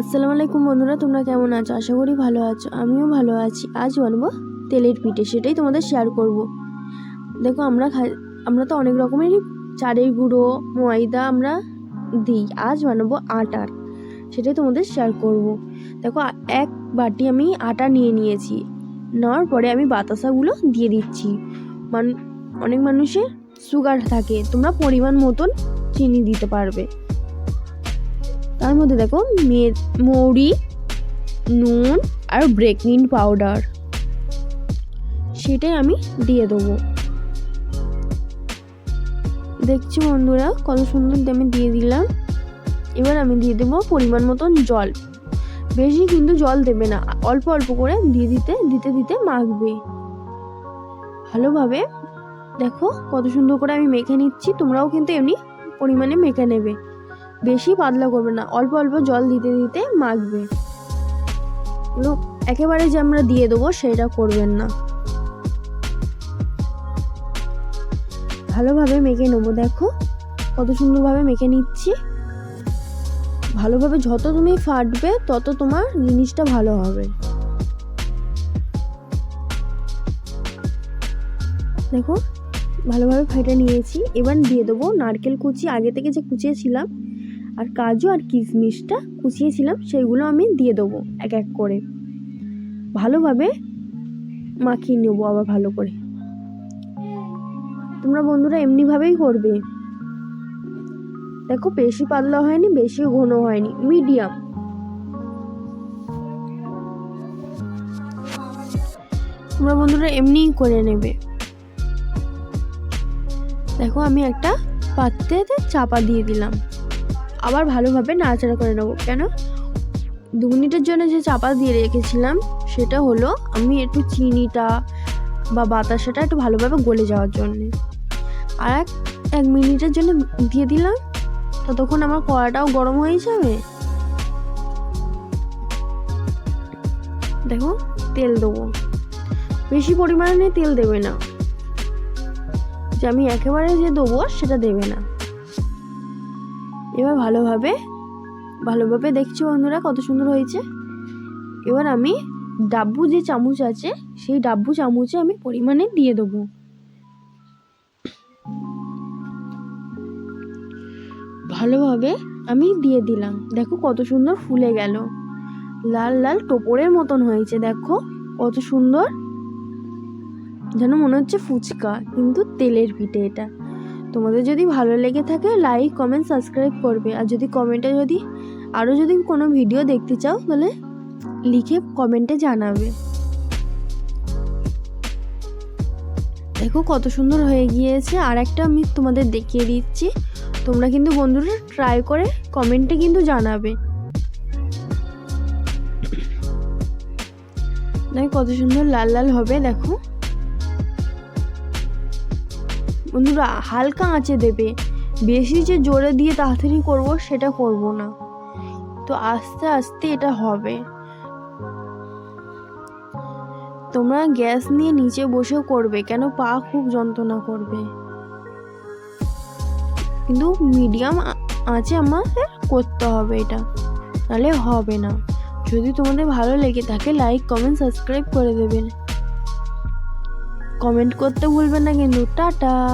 আসসালামু আলাইকুম বন্ধুরা, তোমরা কেমন আছো? আশা করি ভালো আছো, আমিও ভালো আছি। আজ বানাবো তেলের পিঠে, সেটাই তোমাদের শেয়ার করব। দেখো, আমরা আমরা তো অনেক রকমেরই চালের গুঁড়ো, ময়দা আমরা দিই। আজ বানাবো আটার সেটাই তোমাদের শেয়ার করব। দেখো এক বাটি আমি আটা নিয়ে নিয়েছি। নেওয়ার পরে আমি বাতাসাগুলো দিয়ে দিচ্ছি। মান অনেক মানুষের সুগার থাকে, তোমরা পরিমাণ মতন চিনি দিতে পারবে। তার মধ্যে দেখো মৌরি, নুন আর ব্রেকনিন পাউডার সেটাই আমি দিয়ে দেবো। দেখছি বন্ধুরা কত সুন্দর আমি দিয়ে দিলাম? এবার আমি দিয়ে দেবো পরিমাণ মতন জল। বেশি কিন্তু জল দেবে না, অল্প অল্প করে দিয়ে দিতে দিতে দিতে মাখবে। ভালোভাবে দেখো কত সুন্দর করে আমি মেখে নিচ্ছি, তোমরাও কিন্তু এমনি পরিমাণে মেখে নেবে। বেশি পাতলা করবে না, অল্প অল্প জল দিতে দিতে মাখবে। একেবারে যে আমরা দিয়ে দেবো সেটা করবেন না। ভালোভাবে মেখে নেব, দেখো। কত সুন্দরভাবে মেখে নিচ্ছি। ভালোভাবে যত তুমি ফাটবে, তত তোমার জিনিসটা ভালো হবে। দেখো, ভালোভাবে ফেটে নিয়েছি। এবার দিয়ে দেবো নারকেল কুচি। আগে থেকে যে কুচিয়েছিলাম আর কাজু আর কিশমিশটা কুচিয়েছিলাম সেগুলো আমি দিয়ে দেবো এক এক করে। ভালোভাবে মাখিয়ে নেব আবার ভালো করে। তোমরা বন্ধুরা এমনিভাবেই করবে। দেখো বেশি পাতলা হয়নি, বেশি ঘন হয়নি, মিডিয়াম। তোমরা বন্ধুরা এমনিই করে নেবে। দেখো আমি একটা পাত্রেতে চাপা দিয়ে দিলাম। আবার ভালোভাবে নাড়াচাড়া করে নেব। কেন? দু মিনিটের জন্য যে চাপা দিয়ে রেখেছিলাম, সেটা হলো আমি একটু চিনিটা বা বাতাসাটা একটু ভালোভাবে গলে যাওয়ার জন্যে। আর এক এক মিনিটের জন্য দিয়ে দিলাম, ততক্ষণ আমার কড়াটাও গরম হয়ে যাবে। দেখো, তেল দেবো। বেশি পরিমাণে তেল দেবে না। যে আমি একেবারে যে দেবো সেটা দেবে না। এবার ভালোভাবে ভালোভাবে দেখছ বন্ধুরা কত সুন্দর হয়েছে? এবার আমি ডাব্বু যে চামচ আছে, সেই ডাব্বু চামচে আমি পরিমাণে দিয়ে দেবো। ভালোভাবে আমি দিয়ে দিলাম। দেখো কত সুন্দর ফুলে গেল। লাল লাল টোপরের মতন হয়েছে, দেখো কত সুন্দর। যেন মনে হচ্ছে ফুচকা, কিন্তু তেলের পিঠে এটা। তোমাদের যদি ভালো লেগে থাকে লাইক কমেন্ট সাবস্ক্রাইব করবে। আর যদি কমেন্টে যদি আরও যদি কোনো ভিডিও দেখতে চাও, তাহলে লিখে কমেন্টে জানাবে। দেখো কত সুন্দর হয়ে গিয়েছে। আর একটা আমি তোমাদের দেখিয়ে দিচ্ছি। তোমরা কিন্তু বন্ধুরা ট্রাই করে কমেন্টে কিন্তু জানাবে। কত সুন্দর লাল লাল হবে, দেখো। বন্ধুরা, হালকা আঁচে দেবে। বেশি যে জোরে দিয়ে তাড়াতাড়ি করব, সেটা করব না। তো আস্তে আস্তে এটা হবে। তোমরা গ্যাস নিয়ে নিচে বসেও করবে, কেন পা খুব যন্ত্রণা করবে। কিন্তু মিডিয়াম আঁচে আমাদের করতে হবে এটা, নাহলে হবে না। যদি তোমাদের ভালো লেগে থাকে, লাইক, কমেন্ট, সাবস্ক্রাইব করে দেবেন। কমেন্ট করতে ভুলবেন না কিন্তু, টাটা।